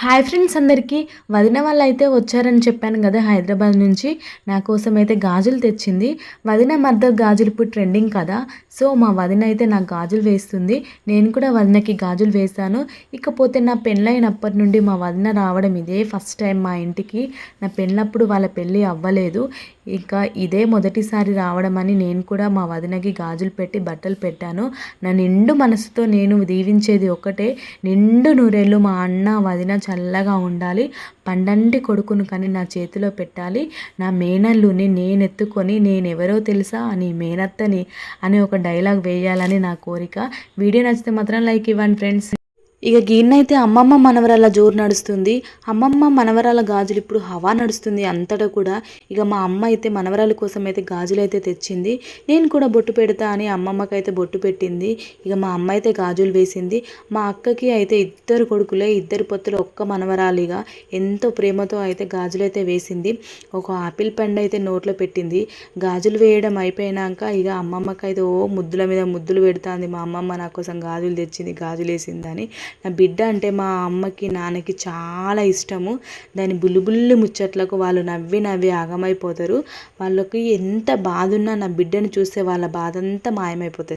Hi friends అందరికీ. వదిన వాళ్ళు అయితే వచ్చారని చెప్పాను కదా హైదరాబాద్ నుంచి. నా కోసం అయితే గాజులు తెచ్చింది. వదిన మర్దర్ గాజులు ఇప్పుడు ట్రెండింగ్ కదా. సో మా వదిన అయితే నాకు గాజులు వేస్తుంది. నేను కూడా వదినకి గాజులు వేశాను. ఇకపోతే నా పెళ్ళైనప్పటి నుండి మా వదిన రావడం ఇదే ఫస్ట్ టైం మా ఇంటికి. నా పెళ్ళప్పుడు వాళ్ళ పెళ్ళి అవ్వలేదు. ఇంకా ఇదే మొదటిసారి రావడం అని నేను కూడా మా వదినకి గాజులు పెట్టి బట్టలు పెట్టాను. నా నిండు మనసుతో నేను దీవించేది ఒకటే. నిండు నూరేళ్ళు మా అన్న వదిన చల్లగా ఉండాలి. పండంటి కొడుకును కానీ నా చేతిలో పెట్టాలి. నా మేనల్లుని నేను ఎత్తుకొని నేనెవరో తెలుసా అని మేనత్తని అని ఒక డైలాగ్ వేయాలని నా కోరిక. వీడియో నచ్చితే మాత్రం లైక్ ఇవ్వండి ఫ్రెండ్స్. ఇక గిన్నైతే అమ్మమ్మ మనవరాల జోరు నడుస్తుంది. అమ్మమ్మ మనవరాల గాజులు ఇప్పుడు హవా నడుస్తుంది అంతటా కూడా. ఇక మా అమ్మ అయితే మనవరాల కోసం అయితే గాజులు అయితే తెచ్చింది. నేను కూడా బొట్టు పెడతా అని అమ్మమ్మకి అయితే బొట్టు పెట్టింది. ఇక మా అమ్మ అయితే గాజులు వేసింది. మా అక్కకి అయితే ఇద్దరు కొడుకులే ఇద్దరు పొత్తులు ఒక్క మనవరాలిగా ఎంతో ప్రేమతో అయితే గాజులు అయితే వేసింది. ఒక ఆపిల్ పండు అయితే నోట్లో పెట్టింది. గాజులు వేయడం అయిపోయినాక ఇక అమ్మమ్మకి అయితే ఓ ముద్దుల మీద ముద్దులు పెడుతుంది మా అమ్మమ్మ. నా కోసం గాజులు తెచ్చింది గాజులు వేసిందని. నా బిడ్డ అంటే మా అమ్మకి నాన్నకి చాలా ఇష్టము. దాని బుల్లిబుల్లి ముచ్చట్లకు వాళ్ళు నవ్వి నవ్వి ఆగమైపోతారు. వాళ్ళకి ఎంత బాధ ఉన్నా నా బిడ్డను చూస్తే వాళ్ళ బాధ అంతా మాయమైపోతుంది.